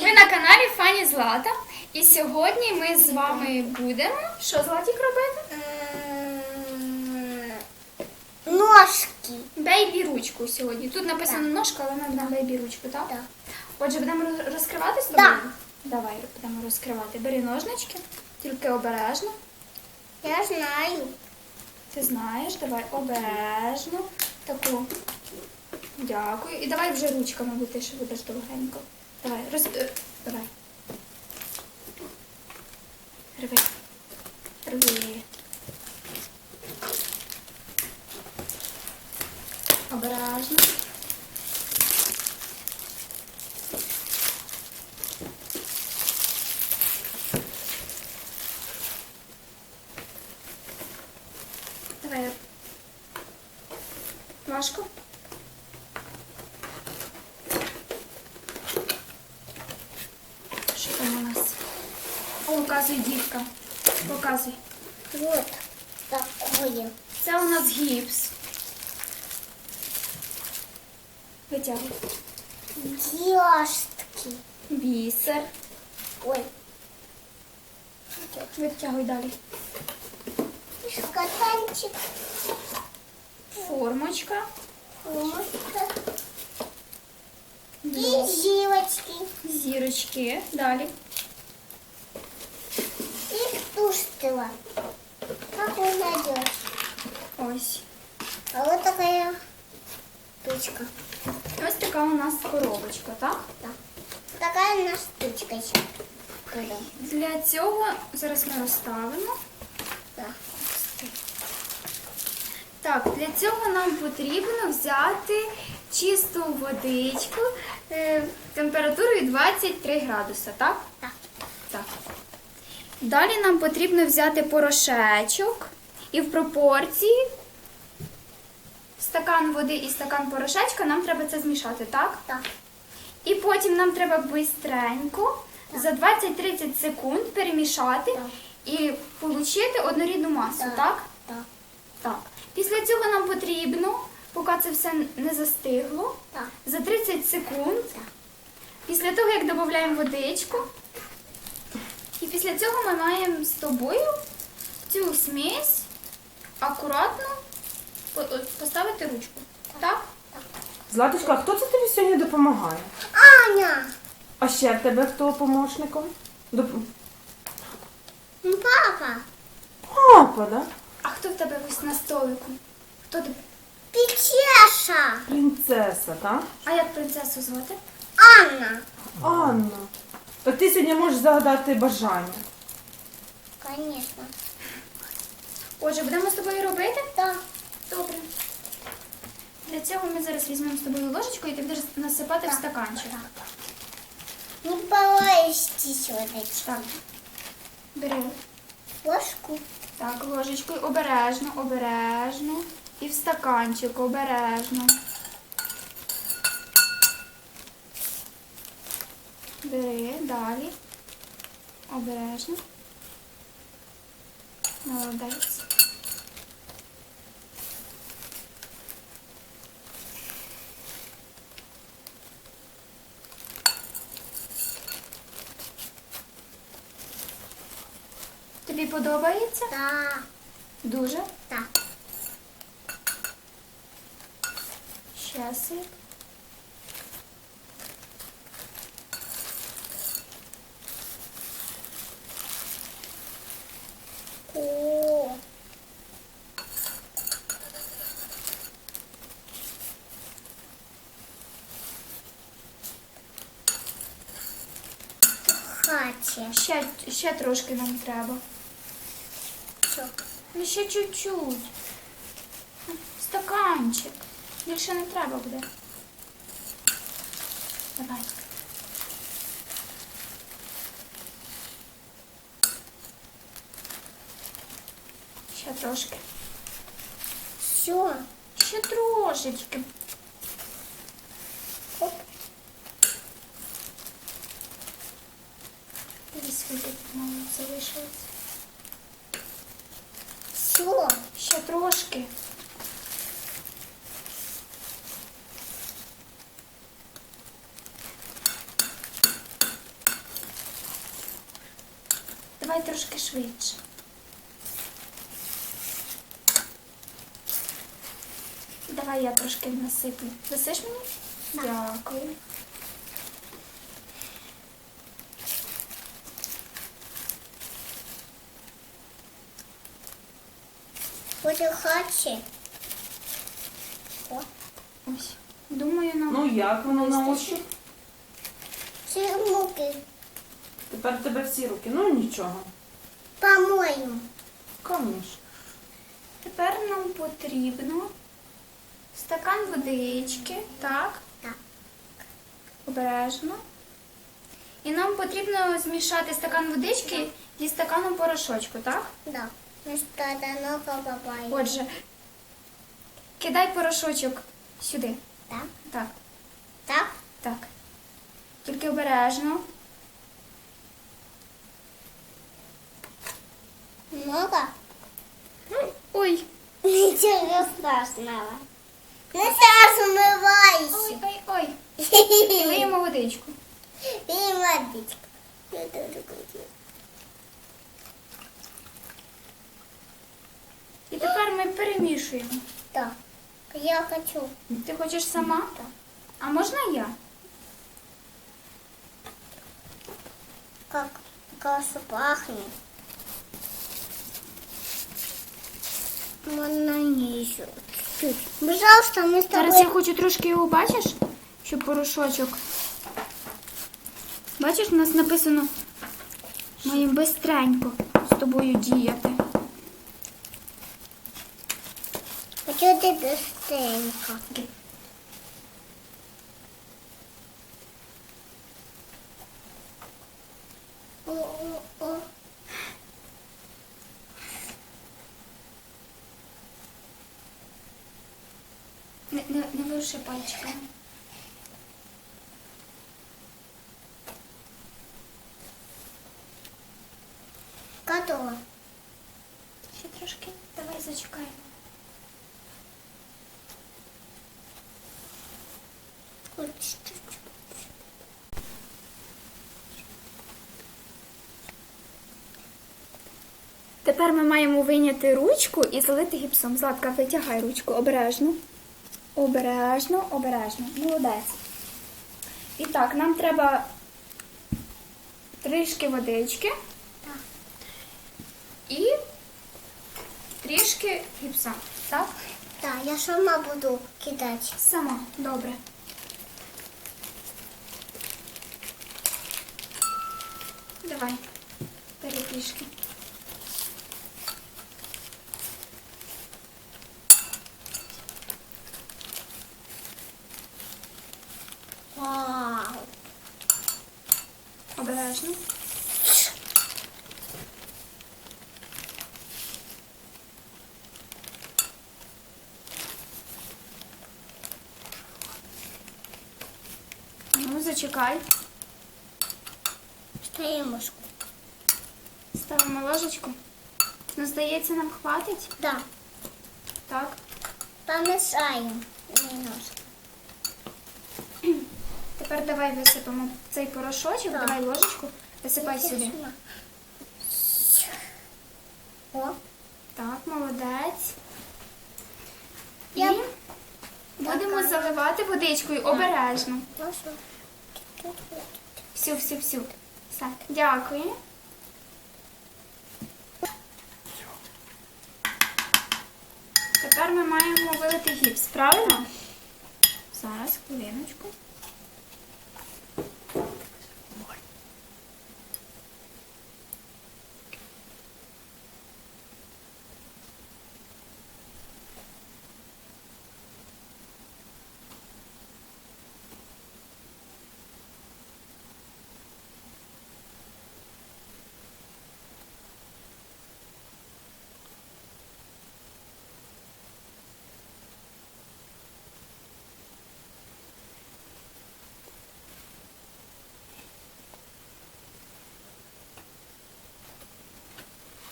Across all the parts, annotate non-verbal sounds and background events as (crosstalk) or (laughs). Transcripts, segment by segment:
Ви на каналі Фані Злата. І сьогодні ми з вами будемо. Що Златік робити? Ножки. Бейбі ручку сьогодні. Тут написано ножка, але ми будемо бейбі ручку, так? Так. Отже, будемо розкривати з тобою? Так. Давай будемо розкривати. Бери ножнички, тільки обережно. Я знаю. Ти знаєш, давай обережно. Таку. Дякую. І давай вже ручками, ти будеш довгенько. Давай, роз... е, Давай. Рви. Рви. Обережно. Давай. Важко. Показуй, дітка. Показуй. Вот такое. Це у нас гіпс. Витягуй. Дёстки. Бісер. Ой. Витягуй далі. Шкатанчик. Формочка. Ложка. И Дров. жилочки. Зірочки. Далі. И туштила. Как вы найдете? Ось. А вот такая штучка. Ось така у нас коробочка, так? Да. Такая у нас штучка еще. Для цього зараз ми розставимо. Да. Так, для цього нам потрібно взяти чисту водичку е, температурою 23 градуса, так? Так. Так. Далі нам потрібно взяти порошечок і в пропорції стакан води і стакан порошечка нам треба це змішати, так? Так. І потім нам треба бистренько за 20-30 секунд перемішати Так. і отримати однорідну масу, Так. так? Так. Так. Після цього нам потрібно, поки це все не застигло, Так. за 30 секунд. Так. Після того, як додаємо водичку, після цього ми маємо з тобою цю смесь акуратно поставити ручку. Так? Златочка, а хто це тобі сьогодні допомагає? Аня. А ще в тебе хто помощником? Доп- Ну, Папа. Папа, да? А хто в тебе ось на столику? Хто ти? Печеша. Принцеса, так? А як принцесу звати? Анна. Анна. Так ти сьогодні можеш загадати бажання. Конечно. Отже, будемо з тобою робити? Да. Добре. Для цього ми зараз візьмемо з тобою ложечку і ти будеш насипати в стаканчик. Не полезть водички. Так. Бери. Ложку. Так, ложечкою обережно, обережно. І в стаканчик обережно. Бери, далі. Обережно. Молодець. Тобі подобається? Да. Дуже. Да. Ще Хаті. Ще, ще трошки нам треба. Що? Ну ще чуть-чуть. Стаканчик. Більше не треба буде. Давай. Ще трошки. Все. Ще трошечки. Все, ще трошки. Давай трошки швидше. Давай я трошки насиплю. Досиш мені? Дякую. Буде хоче. О, Ось. Думаю, нам. Ну як воно на ощупь? всі муки. Тепер в тебе всі руки. Ну нічого. По-моєму. Конечно. Тепер нам потрібно стакан водички, так? Так. Обережно. І нам потрібно змішати стакан водички зі стаканом порошочку, так? Да. Ну. Отже, кидай порошочок сюди. Так? Так, Так? так. Тільки обережно. Много? Ой, Ничего страшного. Ну сейчас Ой, ой, ой. (laughs) І лиємо водичку. И водичка. І тепер ми перемішуємо. Так. Я хочу. Ти хочеш сама? Так. А можна я? Как каша пахнет. Ниже. Чуть-чуть. Пожалуйста, мы с Зараз я хочу трошки його бачиш, щоб порошочок. Бачиш, у нас написано маємо бистренько з тобою діяти. Быстренько. О-о-о. Не, не, не вируши пальчиками. Готово. Ще трошки. Давай зачекаємо. Вот чуть-чуть. Тепер ми маємо вийняти ручку і залити гіпсом. Златка, витягай ручку обережно. Обережно, обережно. Молодець. І так, нам треба трішки водички Так. і трішки гіпса. Так? Да, я сама буду кидать. Сама, добре. Давай, бери трішки. Вау. Обережно. Ну, зачекай. Стоимушку. Ставимо ложечку. Ну, здається, нам хватить. Да. Так. Помешаем немножко. Тепер давай висипемо цей порошочок, Так. давай ложечку, висипай сюди. О, Так, молодець. І Я- будемо Така. заливати водичкою обережно. прошу. Всю, всю, всю. Все, дякую. Тепер ми маємо вилити гіпс, правильно? Зараз, хвилиночку.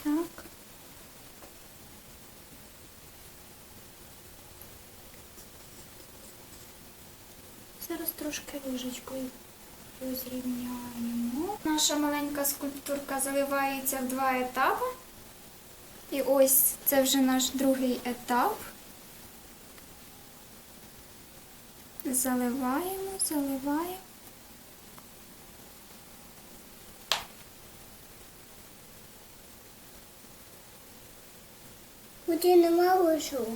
Так. Зараз трошки ложечкою розрівняємо. наша маленька скульптурка заливається в два етапи. І ось це вже наш другий етап. Заливаємо, заливаємо. Води нема вийшов.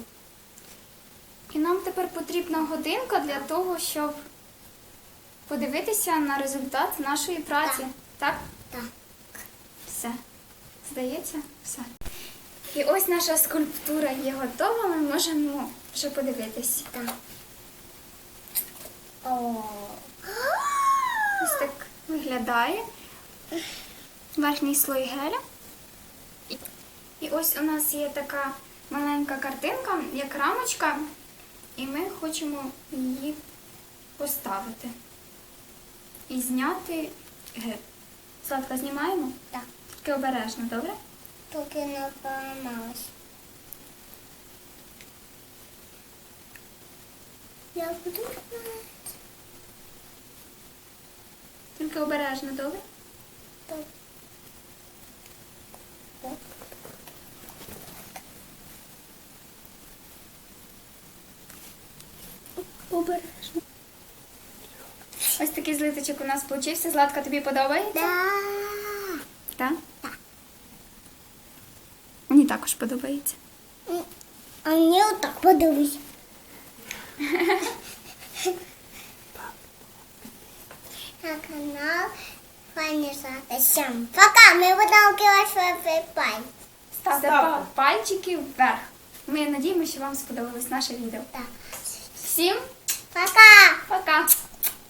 І нам тепер потрібна годинка для того, щоб подивитися на результат нашої праці. Так? Так. Все. Здається, все. І ось наша скульптура є готова, ми можемо вже подивитись. Так. О. Ось так виглядає верхній слой геля. І ось у нас є така маленька картинка, як рамочка, і ми хочемо її поставити і зняти гель. Сладка, знімаємо? Так. Тільки обережно, добре? Поки не поламалась. Я буду. Тільки обережно, добре? Так. Обережно. Ось такий злиточок у нас получився. Златка, тобі подобається? Да. Так? Так. Мені також подобається. А мені отак подивись. (laughs) На канал Фані пока. Ми будемо кидати свої пальці. Ставте Ставте. пальчики вверх. Ми надіємося, що вам сподобалось наше відео. Так. Всім Пока. пока!